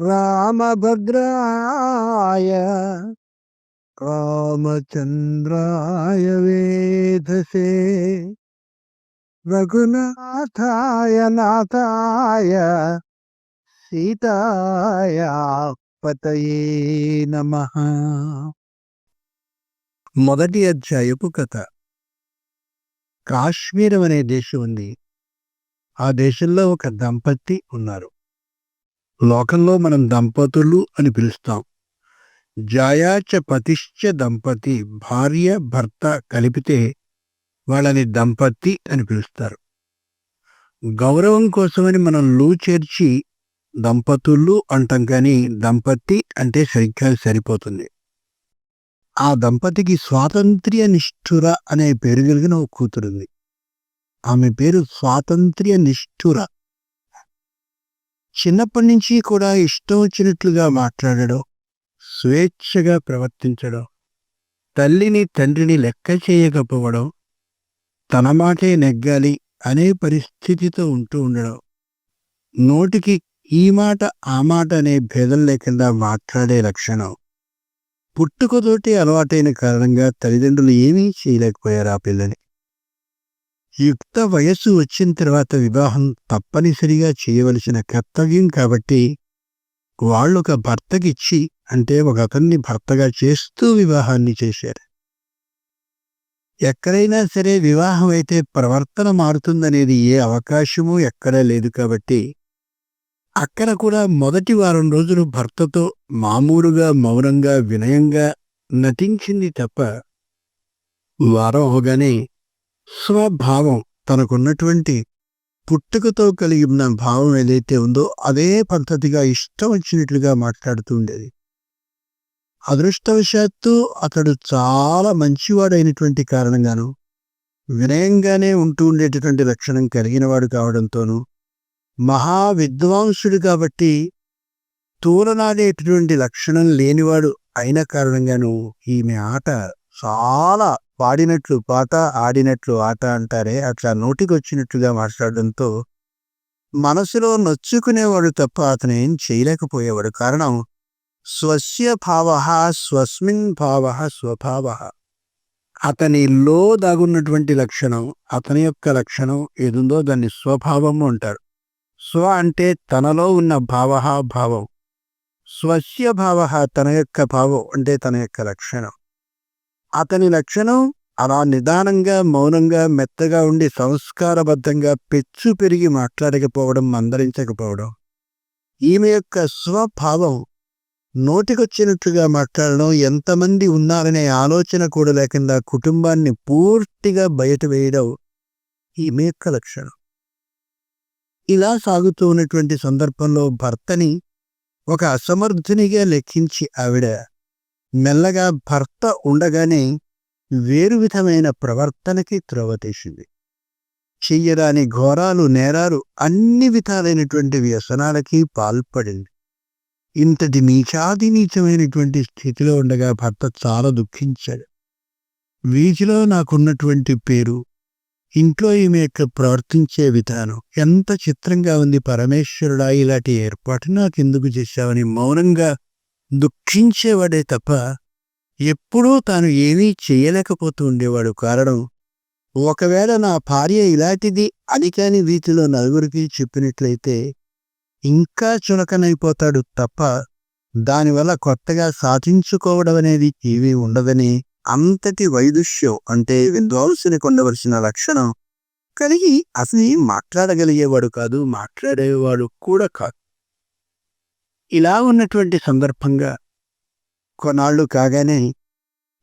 రామభద్రాయ రామచంద్రాయ వేధసే. రఘునాథాయ నాథాయ సీతాయ పతయే నమ. మొదటి అధ్యాయపు కథ. కాశ్మీరం అనే దేశం ఉంది. ఆ దేశంలో ఒక దంపతి ఉన్నారు. లోకంలో మనం దంపతులు అని పిలుస్తాం. జాయాచ పతిశ్చ దంపతి భార్య భర్త కలిపితే వాళ్ళని దంపతి అని పిలుస్తారు. గౌరవం కోసమని మనం లూ చేర్చి దంపతులు అంటాం కానీ దంపతి అంటే సరిగ్గా సరిపోతుంది. ఆ దంపతికి స్వాతంత్ర్య నిష్ఠుర అనే పేరు కలిగిన ఒక కూతురుంది. ఆమె పేరు స్వాతంత్ర్య నిష్ఠుర. చిన్నప్పటి నుంచి కూడా ఇష్టం వచ్చినట్లుగా మాట్లాడడం స్వేచ్ఛగా ప్రవర్తించడం తల్లిని తండ్రిని లెక్క చేయకపోవడం తన మాటే నెగ్గాలి అనే పరిస్థితితో ఉంటూ ఉండడం. నోటికి ఈ మాట ఆ మాట అనే భేదం లేకుండా మాట్లాడే లక్షణం. పుట్టుకతోటి అలవాటైన కారణంగా తల్లిదండ్రులు ఏమీ చేయలేకపోయారు ఆ పిల్లని. యుక్త వయస్సు వచ్చిన తర్వాత వివాహం తప్పనిసరిగా చేయవలసిన కర్తవ్యం కాబట్టి వాళ్ళు ఒక భర్తకిచ్చి అంటే ఒక అతన్ని భర్తగా చేస్తూ వివాహాన్ని చేశారు. ఎక్కడైనా సరే వివాహం అయితే ప్రవర్తన మారుతుందనేది ఏ అవకాశమూ ఎక్కడా లేదు కాబట్టి అక్కడ కూడా మొదటి వారం రోజులు భర్తతో మామూలుగా మౌనంగా వినయంగా నటించింది తప్ప వారం అవగానే స్వభావం తనకున్నటువంటి పుట్టుకతో కలిగి ఉన్న భావం ఏదైతే ఉందో అదే పద్ధతిగా ఇష్టం వచ్చినట్లుగా మాట్లాడుతూ ఉండేది. అదృష్టవశాత్తు అతడు చాలా మంచివాడైనటువంటి కారణంగాను వినయంగానే ఉంటూ ఉండేటటువంటి లక్షణం కలిగినవాడు కావడంతోనూ మహా విద్వాంసుడు కాబట్టి తూలనాడేటటువంటి లక్షణం లేనివాడు అయిన కారణంగాను ఈమె ఆట చాలా పాడినట్లు పాట ఆడినట్లు ఆట అంటారే అట్లా నోటికొచ్చినట్లుగా మాట్లాడడంతో మనసులో నొచ్చుకునేవాడు తప్ప అతను ఏం చేయలేకపోయేవాడు. కారణం స్వస్య భావ స్వస్మిన్ భావ స్వభావ. అతనిలో దాగున్నటువంటి లక్షణం అతని యొక్క లక్షణం ఏదుందో దాన్ని స్వభావము అంటారు. స్వ అంటే తనలో ఉన్న భావ భావం. స్వస్య భావ తన యొక్క భావం అంటే తన యొక్క లక్షణం. అతని లక్షణం అలా నిదానంగా మౌనంగా మెత్తగా ఉండి సంస్కారబద్ధంగా పెచ్చు పెరిగి మాట్లాడకపోవడం మందరించకపోవడం. ఈమె యొక్క స్వభావం నోటికొచ్చినట్లుగా మాట్లాడడం ఎంతమంది ఉన్నారనే ఆలోచన కూడా లేకుండా కుటుంబాన్ని పూర్తిగా బయట వేయడం ఈమె యొక్క లక్షణం. ఇలా సాగుతూ ఉన్నటువంటి సందర్భంలో భర్తని ఒక అసమర్థునిగా లెక్కించి ఆవిడ మెల్లగా భర్త ఉండగానే వేరు విధమైన ప్రవర్తనకి త్రవతీసింది. చెయ్యరాని ఘోరాలు నేరాలు అన్ని విధాలైనటువంటి వ్యసనాలకి పాల్పడింది. ఇంతటి నీచాది నీచమైనటువంటి స్థితిలో ఉండగా భర్త చాలా దుఃఖించాడు. వీధిలో నాకున్నటువంటి పేరు ఇంట్లో ఈమె యొక్క ప్రవర్తించే విధానం ఎంత చిత్రంగా ఉంది పరమేశ్వరుడా ఇలాంటి ఏర్పాటు నాకెందుకు చేశావని మౌనంగా దుఃఖించేవాడే తప్ప ఎప్పుడూ తాను ఏమీ చేయలేకపోతూ ఉండేవాడు కారణం ఒకవేళ నా భార్య ఇలాంటిది అని కాని రీతిలో నలుగురికి చెప్పినట్లయితే ఇంకా చులకనైపోతాడు తప్ప దానివల్ల కొత్తగా సాధించుకోవడం అనేది ఏమీ ఉండదని అంతటి వైదుష్యం అంటే విద్వాంసునికి ఉండవలసిన లక్షణం కలిగి అసలు మాట్లాడగలిగేవాడు కాదు మాట్లాడేవాడు కూడా కాదు. ఇలా ఉన్నటువంటి సందర్భంగా కొన్నాళ్ళు కాగానే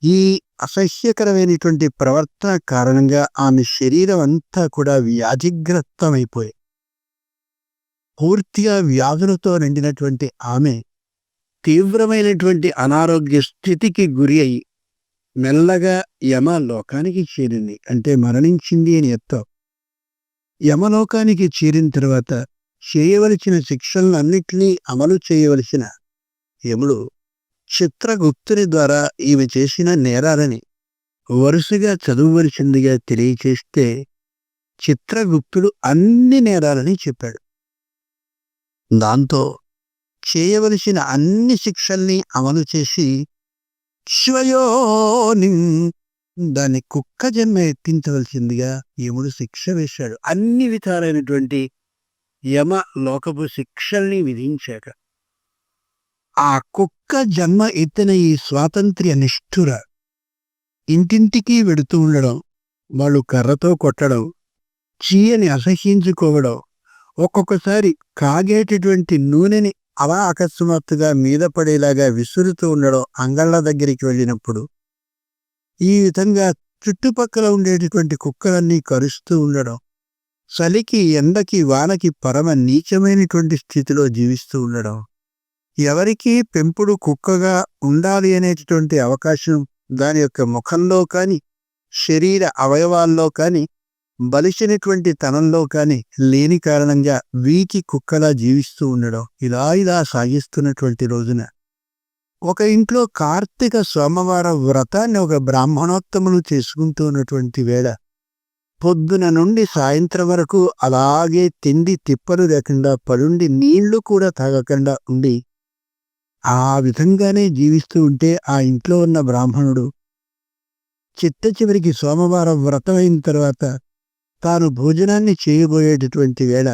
ఈ అసహ్యకరమైనటువంటి ప్రవర్తన కారణంగా ఆమె శరీరం అంతా కూడా వ్యాధిగ్రస్తమైపోయి పూర్తిగా వ్యాధులతో నిండినటువంటి ఆమె తీవ్రమైనటువంటి అనారోగ్య స్థితికి గురి అయి మెల్లగా యమ లోకానికి చేరింది. అంటే మరణించింది అని అర్థం. యమలోకానికి చేరిన తర్వాత చేయవలసిన శిక్షలన్నింటినీ అమలు చేయవలసిన యముడు చిత్రగుప్తుని ద్వారా ఈమె చేసిన నేరాలని వరుసగా చదువువలసిందిగా తెలియచేస్తే చిత్రగుప్తుడు అన్ని నేరాలని చెప్పాడు. దాంతో చేయవలసిన అన్ని శిక్షల్ని అమలు చేసి శివయోని దాన్ని కుక్క జన్మ ఎత్తించవలసిందిగా యముడు శిక్ష వేశాడు. అన్ని విధాలైనటువంటి యమ లోకపు శిక్షల్ని విధించాక ఆ కుక్క జన్మ ఎత్తిన ఈ స్వాతంత్ర్య నిష్ఠుర ఇంటింటికి వెడుతూ ఉండడం వాళ్ళు కర్రతో కొట్టడం చీయని అసహ్యించుకోవడం ఒక్కొక్కసారి కాగేటటువంటి నూనెని అలా అకస్మాత్తుగా మీద పడేలాగా విసురుతూ ఉండడం అంగళ్ళ దగ్గరికి వెళ్ళినప్పుడు ఈ విధంగా చుట్టుపక్కల ఉండేటటువంటి కుక్కలన్నీ కరుస్తూ ఉండడం చలికి ఎండకి వానకి పరమ నీచమైనటువంటి స్థితిలో జీవిస్తూ ఉండడం. ఎవరికి పెంపుడు కుక్కగా ఉండాలి అనేటటువంటి అవకాశం దాని యొక్క ముఖంలో కానీ శరీర అవయవాల్లో కానీ బలిసినటువంటి తనంలో కానీ లేని కారణంగా వీకి కుక్కలా జీవిస్తూ ఉండడం ఇలా ఇలా సాగిస్తున్నటువంటి రోజున. ఒక ఇంట్లో కార్తీక సోమవారం వ్రతాన్ని ఒక బ్రాహ్మణోత్తములు చేసుకుంటూ ఉన్నటువంటి వేళ పొద్దున నుండి సాయంత్రం వరకు అలాగే తిండి తిప్పలు లేకుండా పడుండి నీళ్ళు కూడా తాగకుండా ఉండి ఆ విధంగానే జీవిస్తూ ఉంటే ఆ ఇంట్లో ఉన్న బ్రాహ్మణుడు చిట్ట చివరికి సోమవారం వ్రతమైన తర్వాత తాను భోజనాన్ని చేయబోయేటటువంటి వేళ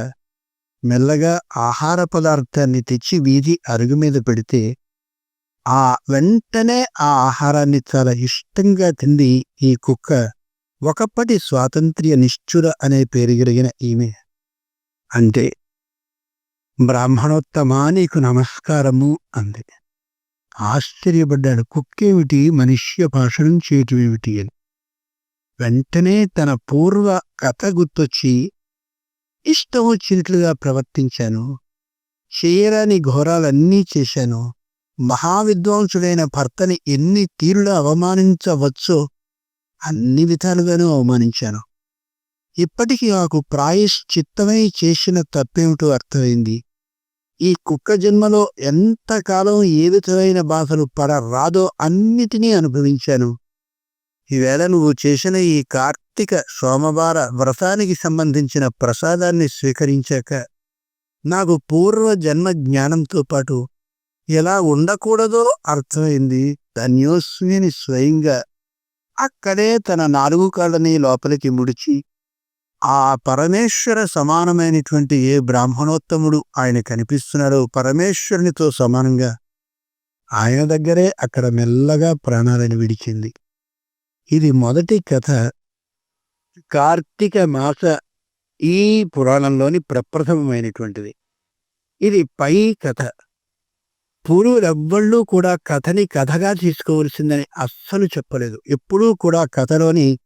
మెల్లగా ఆహార పదార్థాన్ని తెచ్చి వీధి అరుగు మీద పెడితే ఆ వెంటనే ఆ ఆహారాన్ని చాలా ఇష్టంగా తింది ఈ కుక్క ఒకప్పటి స్వాతంత్ర్య నిష్ఠుర అనే పేరు కలిగిన ఈమె. అంటే బ్రాహ్మణోత్తమా నీకు నమస్కారము అంది. ఆశ్చర్యపడ్డాడు కుక్కేమిటి? మనుష్య భాషణం చేయటమేమిటి అని. వెంటనే తన పూర్వ కథ గుర్తొచ్చి ఇష్టం వచ్చినట్లుగా ప్రవర్తించాను. చేయరాని ఘోరాలన్నీ చేశాను. మహావిద్వాంసుడైన భర్తని ఎన్ని తీరులు అవమానించవచ్చో అన్ని విధాలుగానూ అవమానించాను. ఇప్పటికీ నాకు ప్రాయశ్చిత్తమై చేసిన తప్పేమిటో అర్థమైంది. ఈ కుక్క జన్మలో ఎంతకాలం ఏ విధమైన బాధలు పడరాదో అన్నిటినీ అనుభవించాను. ఈవేళ నువ్వు చేసిన ఈ కార్తీక సోమవార వ్రతానికి సంబంధించిన ప్రసాదాన్ని స్వీకరించాక నాకు పూర్వ జన్మ జ్ఞానంతో పాటు ఎలా ఉండకూడదో అర్థమైంది. ధన్యోస్మిని స్వయంగా అక్కడే తన నాలుగు కాళ్ళని లోపలికి ముడిచి ఆ పరమేశ్వర సమానమైనటువంటి ఏ బ్రాహ్మణోత్తముడు ఆయన కనిపిస్తున్నాడో పరమేశ్వరునితో సమానంగా ఆయన దగ్గరే అక్కడ మెల్లగా ప్రాణాలను విడిచింది. ఇది మొదటి కథ కార్తీక మాస ఈ పురాణంలోని ప్రప్రథమమైనటువంటిది. ఇది పై కథ. పూర్వులెవ్వళ్ళు కూడా కథని కథగా తీసుకోవలసిందని అస్సలు చెప్పలేదు. ఎప్పుడూ కూడా కథలోని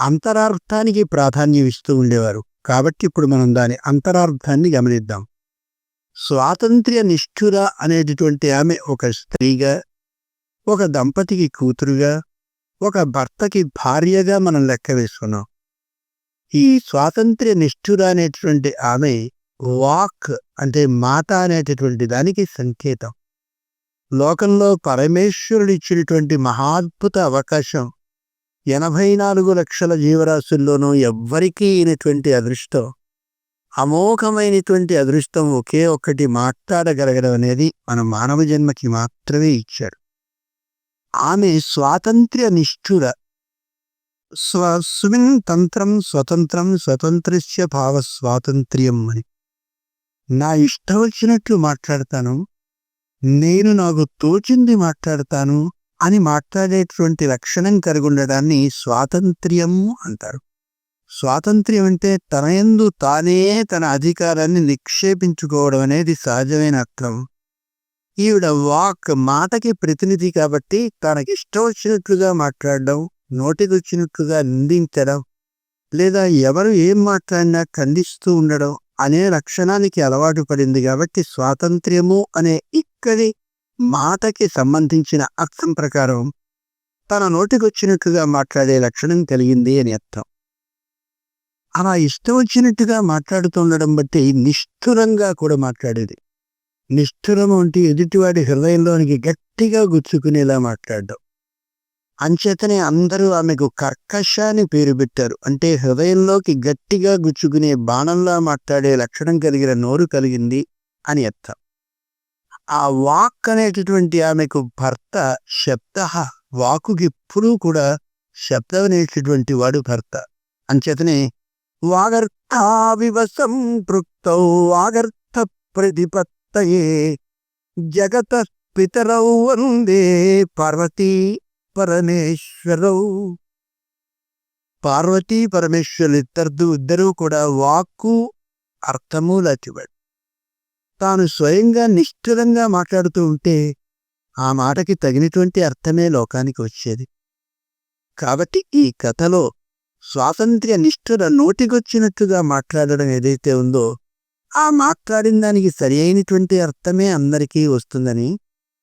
అంతరార్థానికి ప్రాధాన్యం ఇస్తూ ఉండేవారు. కాబట్టి ఇప్పుడు మనం దాని అంతరార్థాన్ని గమనిద్దాం. స్వాతంత్ర్య నిష్ఠుర అనేటటువంటి ఆమె ఒక స్త్రీగా ఒక దంపతికి కూతురుగా ఒక భర్తకి భార్యగా మనం లెక్క వేసుకున్నాం. ఈ స్వాతంత్ర్య నిష్ఠుర అనేటటువంటి ఆమె వాక్ అంటే మాట అనేటటువంటి దానికి సంకేతం. లోకంలో పరమేశ్వరుడు ఇచ్చినటువంటి మహాద్భుత అవకాశం ఎనభై నాలుగు లక్షల జీవరాశుల్లోనూ ఎవ్వరికీ అయినటువంటి అదృష్టం. అమోఘమైనటువంటి అదృష్టం ఒకే ఒక్కటి మాట్లాడగలగడం అనేది మన మానవ జన్మకి మాత్రమే ఇచ్చాడు. ఆమె స్వాతంత్ర్య నిష్ఠుర. స్వస్మిన్ తంత్రం స్వతంత్రం స్వతంత్రస్య భావ స్వాతంత్ర్యం అని. నా ఇష్టం వచ్చినట్లు మాట్లాడతాను. నేను నాకు తోచింది మాట్లాడతాను అని మాట్లాడేటువంటి లక్షణం కలిగి ఉండడాన్ని స్వాతంత్ర్యము అంటారు. స్వాతంత్ర్యం అంటే తనయందు తానే తన అధికారాన్ని నిక్షేపించుకోవడం అనేది సహజమైన అర్థం. ఈవిడ వాక్ మాటకి ప్రతినిధి కాబట్టి తనకి ఇష్టం వచ్చినట్లుగా మాట్లాడడం నోటికొచ్చినట్లుగా నిందించడం లేదా ఎవరు ఏం మాట్లాడినా ఖండిస్తూ ఉండడం అనే లక్షణానికి అలవాటు పడింది కాబట్టి స్వాతంత్ర్యము అనే ఇక్కడి మాటకి సంబంధించిన అర్థం ప్రకారం తన నోటికొచ్చినట్టుగా మాట్లాడే లక్షణం కలిగింది అని అర్థం. అలా ఇష్టం వచ్చినట్టుగా మాట్లాడుతుండడం బట్టి నిష్ఠురంగా కూడా మాట్లాడేది. నిష్ఠురం అంటే ఎదుటివాడి హృదయంలోనికి గట్టిగా గుచ్చుకునేలా మాట్లాడడం. అంచేతనే అందరూ ఆమెకు కర్కశ అని పేరు పెట్టారు. అంటే హృదయంలోకి గట్టిగా గుచ్చుకునే బాణంలా మాట్లాడే లక్షణం కలిగిన నోరు కలిగింది అని అర్థం. ఆ వాక్ అనేటటువంటి ఆమెకు భర్త శబ్ద వాకుకి ఎప్పుడూ కూడా శబ్దం అనేటటువంటి వాడు భర్త. అంచేతనే వాగర్థావివ సంపృక్తౌ వాగర్థ ప్రతిపత్తయే జగత పితరౌ వందే పార్వతీ పరమేశ్వరౌ. పార్వతీ పరమేశ్వరులు ఇద్దరు ఇద్దరూ కూడా వాక్కు అర్థము లతివాడు తాను స్వయంగా నిష్ఠురంగా మాట్లాడుతూ ఉంటే ఆ మాటకి తగినటువంటి అర్థమే లోకానికి వచ్చేది. కాబట్టి ఈ కథలో స్వాతంత్ర్య నిష్ఠుర నోటికొచ్చినట్టుగా మాట్లాడడం ఏదైతే ఉందో ఆ మాట్లాడిన దానికి సరి అయినటువంటి అర్థమే అందరికీ వస్తుందని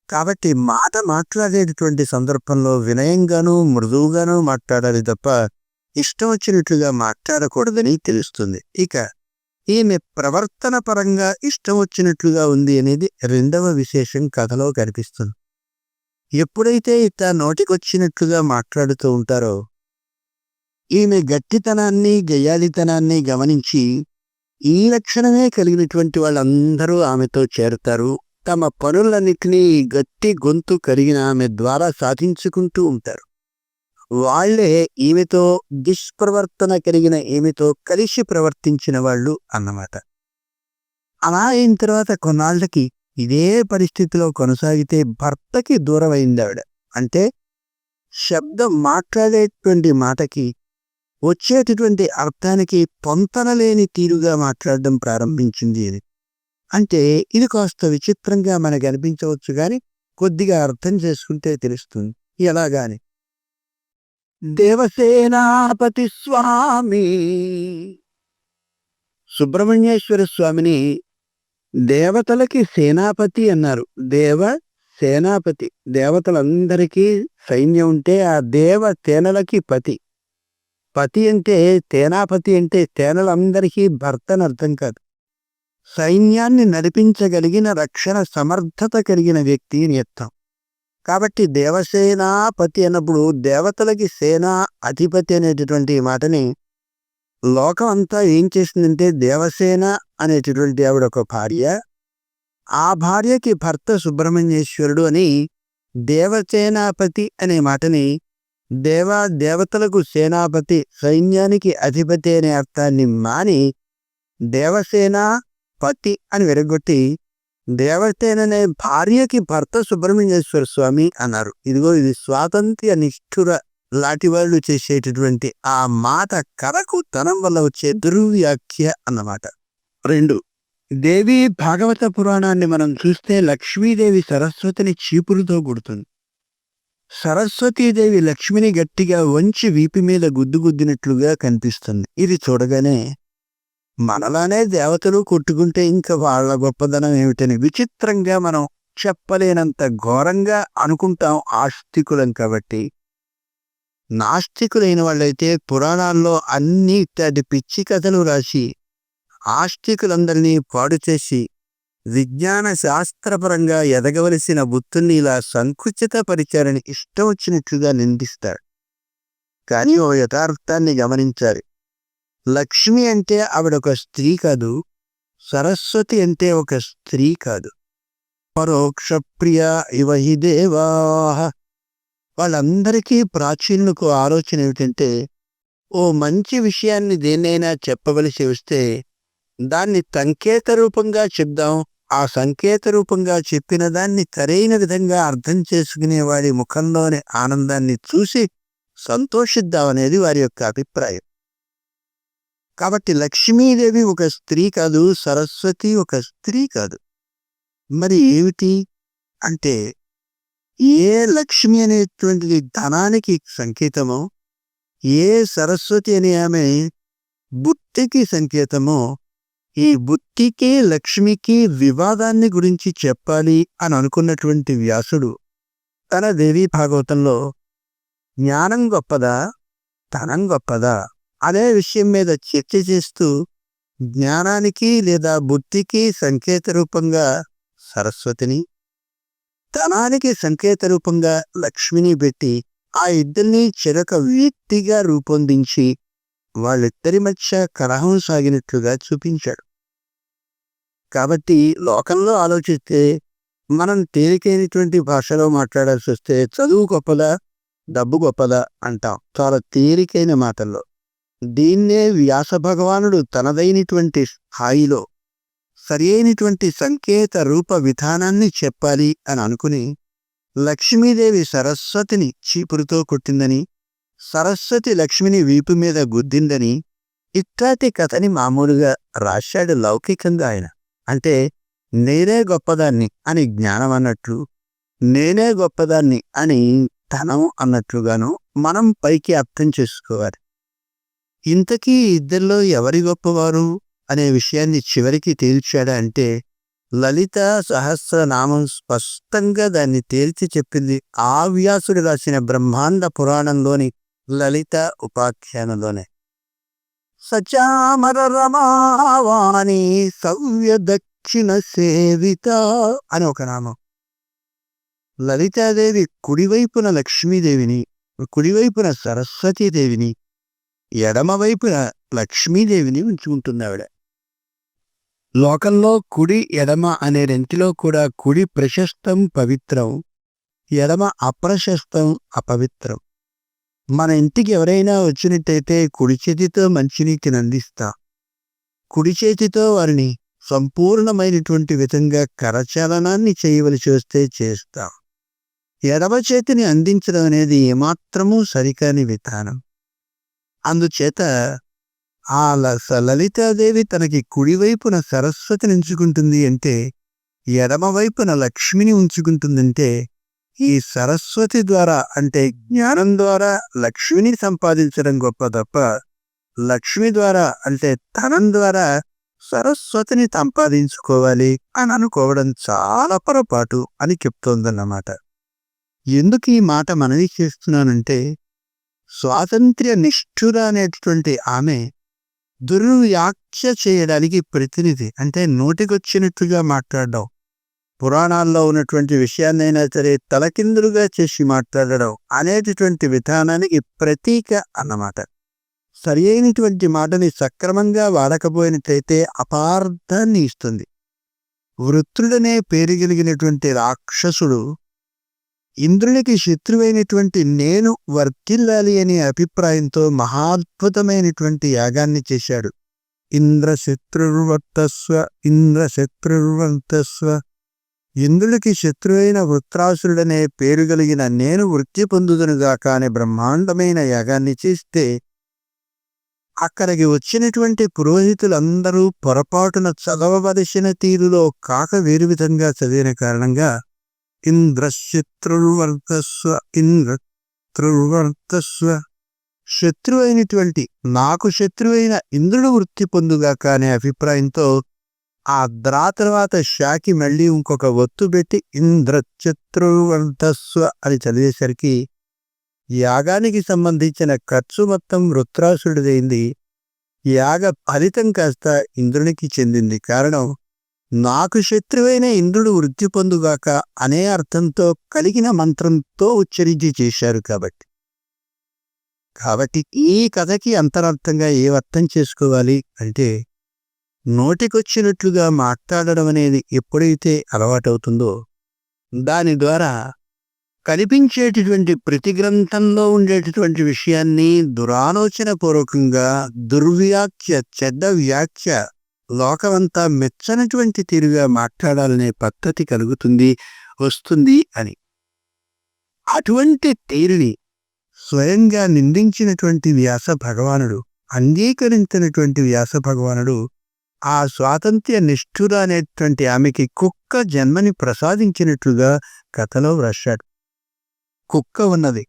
కాబట్టి మాట మాట్లాడేటటువంటి సందర్భంలో వినయంగానూ మృదువుగానూ మాట్లాడాలి తప్ప ఇష్టం వచ్చినట్లుగా మాట్లాడకూడదని తెలుస్తుంది. ఇక ఈమె ప్రవర్తన పరంగా ఇష్టం వచ్చినట్లుగా ఉంది అనేది రెండవ విశేషం కథలో కనిపిస్తుంది. ఎప్పుడైతే ఇట్ట నోటికొచ్చినట్లుగా మాట్లాడుతూ ఉంటారో ఈమె గట్టితనాన్ని గయ్యాలితనాన్ని గమనించి ఈ లక్షణమే కలిగినటువంటి వాళ్ళందరూ ఆమెతో చేరుతారు. తమ పనులన్నిటినీ గట్టి గొంతు కరిగిన ఆమె ద్వారా సాధించుకుంటూ ఉంటారు. వాళ్ళే ఈమెతో దుష్ప్రవర్తన కలిగిన ఈమెతో కలిసి ప్రవర్తించిన వాళ్ళు అన్నమాట. అలా అయిన తర్వాత కొన్నాళ్ళకి ఇదే పరిస్థితిలో కొనసాగితే భర్తకి దూరమైంది ఆవిడ. అంటే శబ్దం మాట్లాడేటువంటి మాటకి వచ్చేటటువంటి అర్థానికి పొంతనలేని తీరుగా మాట్లాడడం ప్రారంభించింది ఇది అంటే ఇది కాస్త విచిత్రంగా మనకు అనిపించవచ్చు కానీ కొద్దిగా అర్థం చేసుకుంటే తెలుస్తుంది. ఎలాగాని? దేవసేనాపతి స్వామి! సుబ్రహ్మణ్యేశ్వర స్వామిని దేవతలకి సేనాపతి అన్నారు. దేవ సేనాపతి. దేవతలందరికీ సైన్యం ఉంటే ఆ దేవ తేనెలకి పతి. పతి అంటే తేనాపతి అంటే తేనలందరికీ భర్తను అర్థం కాదు. సైన్యాన్ని నడిపించగలిగిన రక్షణ సమర్థత కలిగిన వ్యక్తి అని అర్థం కాబట్టి దేవసేనాపతి అన్నప్పుడు దేవతలకి సేనా అధిపతి అనేటటువంటి మాటని లోకం అంతా ఏం చేసిందంటే దేవసేన అనేటటువంటి ఆవిడ ఒక భార్య ఆ భార్యకి భర్త సుబ్రహ్మణ్యేశ్వరుడు అని దేవసేనాపతి అనే మాటని దేవా దేవతలకు సేనాపతి సైన్యానికి అధిపతి అనే అర్థాన్ని మాని దేవసేన పతి అని విరగొట్టి దేవతేననే భార్యకి భర్త సుబ్రహ్మణ్యేశ్వర స్వామి అన్నారు. ఇదిగో ఇది స్వాతంత్ర్య నిష్ఠుర లాంటి వాళ్ళు చేసేటటువంటి ఆ మాట కరకు తనం వల్ల వచ్చే దుర్వ్యాఖ్య అన్నమాట. రెండు దేవి భాగవత పురాణాన్ని మనం చూస్తే లక్ష్మీదేవి సరస్వతిని చీపురుతో గుడుతుంది సరస్వతీదేవి లక్ష్మిని గట్టిగా వంచి వీపి మీద గుద్దు గుద్దినట్లుగా కనిపిస్తుంది. ఇది చూడగానే మనలానే దేవతలు కొట్టుకుంటే ఇంకా వాళ్ళ గొప్పదనం ఏమిటని విచిత్రంగా మనం చెప్పలేనంత ఘోరంగా అనుకుంటాం ఆస్తికులం కాబట్టి. నాస్తికులైన వాళ్ళైతే పురాణాల్లో అన్ని ఇట్లాంటి పిచ్చి కథలు రాసి ఆస్తికులందరినీ పాడు చేసి విజ్ఞాన శాస్త్రపరంగా ఎదగవలసిన బుద్ధుల్ని ఇలా సంకుచిత పరిచారని ఇష్టం వచ్చినట్లుగా నిందిస్తారు. కానీ ఓ యథార్థాన్ని గమనించాలి. లక్ష్మి అంటే ఆవిడ ఒక స్త్రీ కాదు సరస్వతి అంటే ఒక స్త్రీ కాదు. పరోక్ష ప్రియ ఇవ దేవాహ వాళ్ళందరికీ ప్రాచీనులకు ఆలోచన ఏమిటంటే ఓ మంచి విషయాన్ని దేన్నైనా చెప్పవలసి వస్తే దాన్ని సంకేత రూపంగా చెప్దాం. ఆ సంకేత రూపంగా చెప్పిన దాన్ని సరైన విధంగా అర్థం చేసుకునే వారి ముఖంలోని ఆనందాన్ని చూసి సంతోషిద్దామనేది వారి యొక్క అభిప్రాయం. కాబట్టి లక్ష్మీదేవి ఒక స్త్రీ కాదు సరస్వతి ఒక స్త్రీ కాదు. మరి ఏమిటి? అంటే ఏ లక్ష్మి అనేటువంటిది ధనానికి సంకేతమో ఏ సరస్వతి అనే ఆమె బుట్టికి సంకేతమో ఈ బుద్ధికి లక్ష్మికి వివాదాన్ని గురించి చెప్పాలి అని అనుకున్నటువంటి వ్యాసుడు తన దేవీ భాగవతంలో జ్ఞానం గొప్పదా? ధనం గొప్పదా? అదే విషయం మీద చర్చ చేస్తూ జ్ఞానానికి లేదా బుద్ధికి సంకేత రూపంగా సరస్వతిని ధనానికి సంకేత రూపంగా లక్ష్మిని పెట్టి ఆ ఇద్దరిని చిరక వ్యక్తిగా రూపొందించి వాళ్ళిద్దరి మధ్య కలహం సాగినట్లుగా చూపించాడు. కాబట్టి లోకంలో ఆలోచిస్తే మనం తేలికైనటువంటి భాషలో మాట్లాడాల్సి వస్తే చదువు గొప్పదా డబ్బు గొప్పదా అంటాం. చాలా తేలికైన మాటల్లో. దీన్నే వ్యాస భగవానుడు తనదైనటువంటి స్థాయిలో సరియైనటువంటి సంకేత రూప విధానాన్ని చెప్పాలి అని అనుకుని లక్ష్మీదేవి సరస్వతిని చీపురుతో కొట్టిందని సరస్వతి లక్ష్మిని వీపు మీద గుద్దిందని ఇట్లాంటి కథని మామూలుగా రాశాడు లౌకికంగా ఆయన. అంటే నేనే గొప్పదాన్ని అని జ్ఞానం అన్నట్లు నేనే గొప్పదాన్ని అని ధనం అన్నట్లుగాను మనం పైకి అర్థం చేసుకోవాలి. ఇంతకీ ఇద్దరిలో ఎవరి గొప్పవారు అనే విషయాన్ని చివరికి తేల్చాడా అంటే లలిత సహస్రనామం స్పష్టంగా దాన్ని తేల్చి చెప్పింది ఆ వ్యాసుడు రాసిన బ్రహ్మాండ పురాణంలోని లలిత ఉపాఖ్యానంలోనే. సచామర రమావాణి సవ్య దక్షిణ సేవిత అని ఒక నామం. లలితాదేవి కుడివైపున లక్ష్మీదేవిని కుడివైపున సరస్వతీదేవిని ఎడమవైపున లక్ష్మీదేవిని ఉంచుకుంటుంది ఆవిడ లోకంలో కుడి ఎడమ అనే రెంటిలో కూడా కుడి ప్రశస్తం పవిత్రం ఎడమ అప్రశస్తం అపవిత్రం. మన ఇంటికి ఎవరైనా వచ్చినట్టయితే కుడి చేతితో మంచినీటిని అందిస్తా కుడి చేతితో వారిని సంపూర్ణమైనటువంటి విధంగా కరచలనాన్ని చేయవలసి వస్తే చేస్తాం. ఎడమ చేతిని అందించడం అనేది ఏమాత్రమూ సరికాని విధానం. అందుచేత ఆ లలితాదేవి తనకి కుడివైపున సరస్వతిని ఉంచుకుంటుంది అంటే ఎడమవైపున లక్ష్మిని ఉంచుకుంటుందంటే ఈ సరస్వతి ద్వారా అంటే జ్ఞానం ద్వారా లక్ష్మిని సంపాదించడం గొప్ప తప్ప లక్ష్మి ద్వారా అంటే ధనం ద్వారా సరస్వతిని సంపాదించుకోవాలి అని అనుకోవడం చాలా పొరపాటు అని చెప్తోందన్నమాట. ఎందుకు ఈ మాట మనవి చేస్తున్నానంటే స్వాతంత్ర్య నిష్ఠుర అనేటువంటి ఆమె దుర్వ్యాఖ్య చేయడానికి ప్రతినిధి. అంటే నోటికొచ్చినట్టుగా మాట్లాడడం పురాణాల్లో ఉన్నటువంటి విషయాన్నైనా సరే తలకిందులుగా చేసి మాట్లాడడం అనేటటువంటి విధానానికి ప్రతీక అన్నమాట. సరి అయినటువంటి మాటని సక్రమంగా వాడకపోయినట్లయితే అపార్థాన్ని ఇస్తుంది. వృత్రుడనే పేరు కలిగినటువంటి రాక్షసుడు ఇంద్రునికి శత్రువైనటువంటి నేను వర్తిల్లాలి అనే అభిప్రాయంతో మహాద్భుతమైనటువంటి యాగాన్ని చేశాడు. ఇంద్ర శత్రుర్వర్తస్వ ఇంద్ర శత్రుర్వర్తస్వ ఇంద్రుడికి శత్రువైన వృత్రాసురుడనే పేరు కలిగిన నేను వృత్తి పొందుదునుగాక అనే బ్రహ్మాండమైన యాగాన్ని చేస్తే అక్కడికి వచ్చినటువంటి పురోహితులందరూ పొరపాటున చదవవలసిన తీరులో కాక వేరు విధంగా చదివిన కారణంగా ఇంద్రశత్రువర్తస్వ ఇంద్రత్రువర్తస్వ శత్రువు అయినటువంటి నాకు శత్రువైన ఇంద్రుడు వృత్తి పొందుగాక అనే అభిప్రాయంతో ఆ ద్రా తర్వాత షాకి మళ్ళీ ఇంకొక ఒత్తు పెట్టి ఇంద్రచత్రువర్తస్వ అని చదివేసరికి యాగానికి సంబంధించిన ఖర్చు మొత్తం వృత్రాసుడిదైంది యాగ ఫలితం కాస్త ఇంద్రునికి చెందింది. కారణం నాకు శత్రువైన ఇంద్రుడు వృద్ధి పొందుగాక అనే అర్థంతో కలిగిన మంత్రంతో ఉచ్చరించి చేశారు కాబట్టి. కాబట్టి ఈ కథకి అంతరార్థంగా ఏ అర్థం చేసుకోవాలి అంటే నోటికొచ్చినట్లుగా మాట్లాడడం అనేది ఎప్పుడైతే అలవాటవుతుందో దాని ద్వారా కనిపించేటటువంటి ప్రతి గ్రంథంలో ఉండేటటువంటి విషయాన్ని దురాలోచన పూర్వకంగా దుర్వ్యాఖ్య చెడ్డ వ్యాఖ్య లోకమంతా మెచ్చనటువంటి తీరుగా మాట్లాడాలనే పద్ధతి కలుగుతుంది వస్తుంది అని. అటువంటి తీరుని స్వయంగా నిందించినటువంటి వ్యాస భగవానుడు అంగీకరించినటువంటి వ్యాస భగవానుడు ఆ స్వాతంత్ర్య నిష్ఠుర అనేటువంటి ఆమెకి కుక్క జన్మని ప్రసాదించినట్లుగా కథలో వ్రాశాడు. కుక్క ఉన్నది.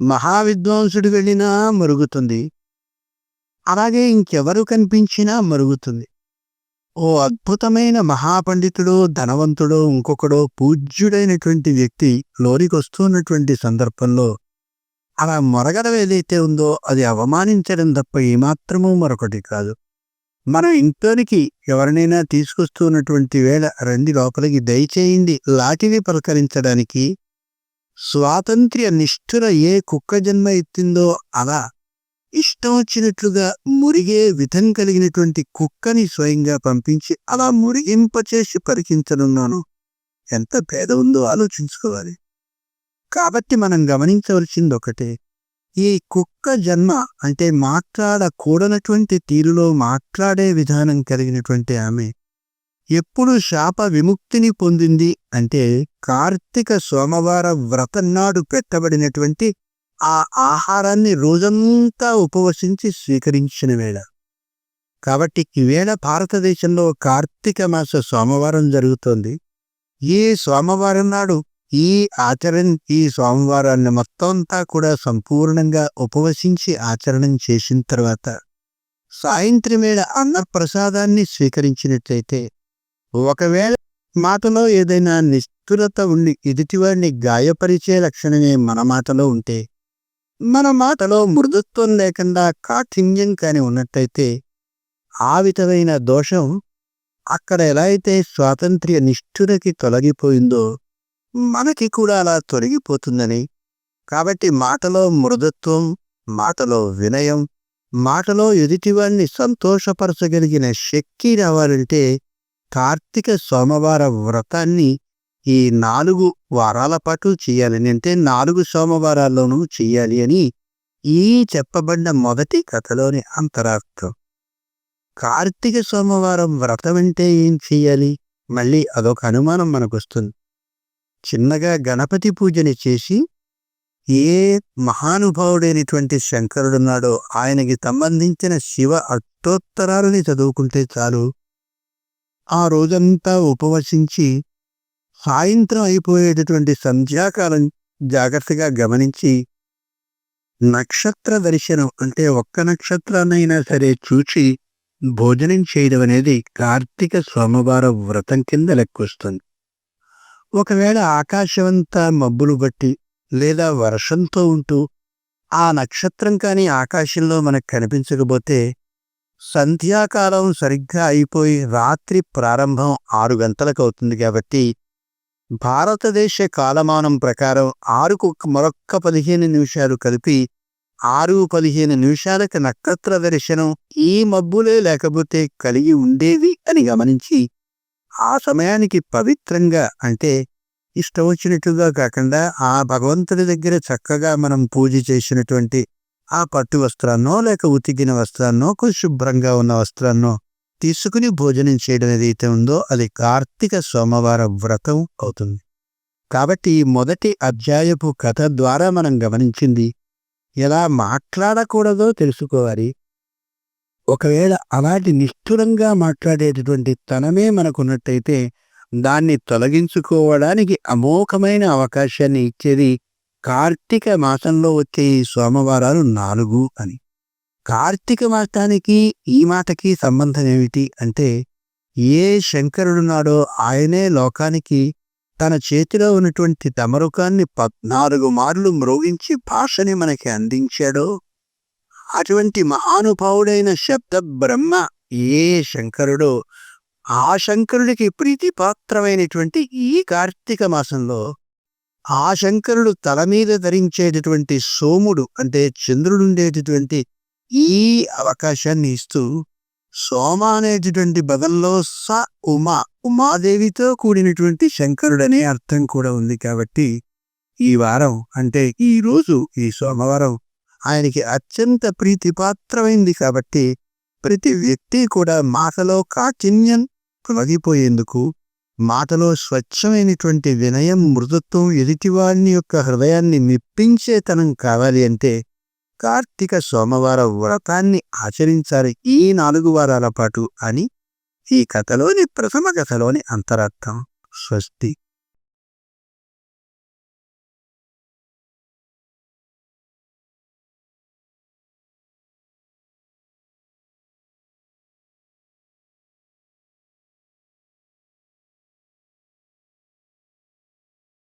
మహావిద్వాంసుడు వెళ్ళినా మరుగుతుంది. అలాగే ఇంకెవరు కనిపించినా మరుగుతుంది. ఓ అద్భుతమైన మహాపండితుడో ధనవంతుడో ఇంకొకడో పూజ్యుడైనటువంటి వ్యక్తి లోనికొస్తున్నటువంటి సందర్భంలో అలా మొరగడం ఏదైతే ఉందో అది అవమానించడం తప్ప ఏమాత్రమూ మరొకటి కాదు. మన ఇంట్లోనికి ఎవరినైనా తీసుకొస్తున్నటువంటి వేళ రండి లోపలికి దయచేయండి. లాటిని పలకరించడానికి స్వాతంత్ర్య నిష్ఠుర ఏ కుక్క జన్మ ఎత్తిందో అలా ఇష్టం వచ్చినట్లుగా మురిగే విధం కలిగినటువంటి కుక్కని స్వయంగా పంపించి అలా మురిగింపచేసి పరికించనున్నాను. ఎంత భేద ఉందో ఆలోచించుకోవాలి. కాబట్టి మనం గమనించవలసింది ఒకటే ఈ కుక్క జన్మ అంటే మాట్లాడకూడనటువంటి తీరులో మాట్లాడే విధానం కలిగినటువంటి ఆమె. ఎప్పుడు శాప విముక్తిని పొందింది అంటే కార్తీక సోమవార వ్రతం నాడు పెట్టబడినటువంటి ఆ ఆహారాన్ని రోజంతా ఉపవసించి స్వీకరించిన వేళ. కాబట్టి ఈవేళ భారతదేశంలో కార్తీక మాస సోమవారం జరుగుతోంది. ఈ సోమవారం నాడు ఈ ఆచరణ ఈ సోమవారాన్ని మొత్తం అంతా కూడా సంపూర్ణంగా ఉపవసించి ఆచరణం చేసిన తర్వాత సాయంత్రం వేళ అన్న ప్రసాదాన్ని స్వీకరించినట్లయితే ఒకవేళ మాటలో ఏదైనా నిష్ఠురత ఉండి ఎదుటివాడిని గాయపరిచే లక్షణమే మన మాటలో ఉంటే మన మాటలో మృదుత్వం లేకుండా కాఠిన్యం కాని ఉన్నట్టయితే ఆ విధమైన దోషం అక్కడ ఎలా అయితే స్వాతంత్ర్య నిష్ఠురకి తొలగిపోయిందో మనకి కూడా అలా తొలగిపోతుందని. కాబట్టి మాటలో మృదుత్వం మాటలో వినయం మాటలో ఎదుటివాణ్ణి సంతోషపరచగలిగిన శక్తి రావాలంటే కార్తీక సోమవార వ్రతాన్ని ఈ నాలుగు వారాల పాటు చేయాలని అంటే నాలుగు సోమవారాల్లోనూ చేయాలి అని ఈ చెప్పబడిన మొదటి కథలోని అంతరార్థం. కార్తీక సోమవారం వ్రతం అంటే ఏం చేయాలి? మళ్ళీ అదొక అనుమానం మనకు వస్తుంది చిన్నగా గణపతి పూజని చేసి ఏ మహానుభావుడైనటువంటి శంకరుడున్నాడో ఆయనకి సంబంధించిన శివ అష్టోత్తరాలని చదువుకుంటే చాలు. ఆ రోజంతా ఉపవసించి సాయంత్రం అయిపోయేటటువంటి సంధ్యాకాలం జాగ్రత్తగా గమనించి నక్షత్ర దర్శనం అంటే ఒక్క నక్షత్రాన్నైనా సరే చూచి భోజనం చేయడం అనేది కార్తీక సోమవార వ్రతం కింద లెక్కొస్తుంది. ఒకవేళ ఆకాశమంతా మబ్బులు బట్టి లేదా వర్షంతో ఉంటూ ఆ నక్షత్రం కానీ ఆకాశంలో మనకు కనిపించకపోతే సంధ్యాకాలం సరిగ్గా అయిపోయి రాత్రి ప్రారంభం ఆరు గంటలకు అవుతుంది కాబట్టి భారతదేశ కాలమానం ప్రకారం ఆరుకు మరొక్క పదిహేను నిమిషాలు కలిపి ఆరు పదిహేను నిమిషాలకు నక్షత్ర దర్శనం ఈ మబ్బులే లేకపోతే కలిగి ఉండేవి అని గమనించి ఆ సమయానికి పవిత్రంగా అంటే ఇష్టం వచ్చినట్టుగా కాకుండా ఆ భగవంతుడి దగ్గర చక్కగా మనం పూజ చేసినటువంటి ఆ పట్టు వస్త్రాన్నో లేక ఉతికిన వస్త్రాన్నో శుభ్రంగా ఉన్న వస్త్రాన్నో తీసుకుని భోజనం చేయడం ఏదైతే ఉందో అది కార్తీక సోమవార వ్రతం అవుతుంది. కాబట్టి మొదటి అధ్యాయపు కథ ద్వారా మనం గమనించింది ఎలా మాట్లాడకూడదో తెలుసుకోవాలి. ఒకవేళ అలాంటి నిష్ఠురంగా మాట్లాడేటటువంటి తనమే మనకున్నట్టయితే దాన్ని తొలగించుకోవడానికి అమోఘమైన అవకాశాన్ని ఇచ్చేది కార్తీక మాసంలో వచ్చే ఈ సోమవారాలు నాలుగు అని. కార్తీక మాసానికి ఈ మాటకి సంబంధం ఏమిటి అంటే ఏ శంకరుడున్నాడో ఆయనే లోకానికి తన చేతిలో ఉన్నటువంటి తమరుకాన్ని పద్నాలుగు మార్లు మ్రోగించి భాషని మనకి అందించాడో అటువంటి మహానుభావుడైన శబ్ద బ్రహ్మ ఏ శంకరుడో ఆ శంకరుడికి ప్రీతిపాత్రమైనటువంటి ఈ కార్తీక మాసంలో ఆ శంకరుడు తల మీద ధరించేటటువంటి సోముడు అంటే చంద్రుడుండేటటువంటి ఈ అవకాశాన్ని ఇస్తూ సోమ అనేటటువంటి బదంలో స ఉమా ఉమాదేవితో కూడినటువంటి శంకరుడనే అర్థం కూడా ఉంది కాబట్టి ఈ వారం అంటే ఈ రోజు ఈ సోమవారం ఆయనకి అత్యంత ప్రీతిపాత్రమైంది కాబట్టి ప్రతి వ్యక్తి కూడా మాటలో కాఠిన్యం తొలగిపోయేందుకు మాటలో స్వచ్ఛమైనటువంటి వినయం మృదుత్వం ఎదుటివాడిని యొక్క హృదయాన్ని మెప్పించేతనం కావాలి అంటే కార్తీక సోమవార వ్రతాన్ని ఆచరించాలి ఈ నాలుగు వారాల పాటు అని ఈ కథలోని ప్రథమ కథలోని అంతరార్థం. స్వస్తి.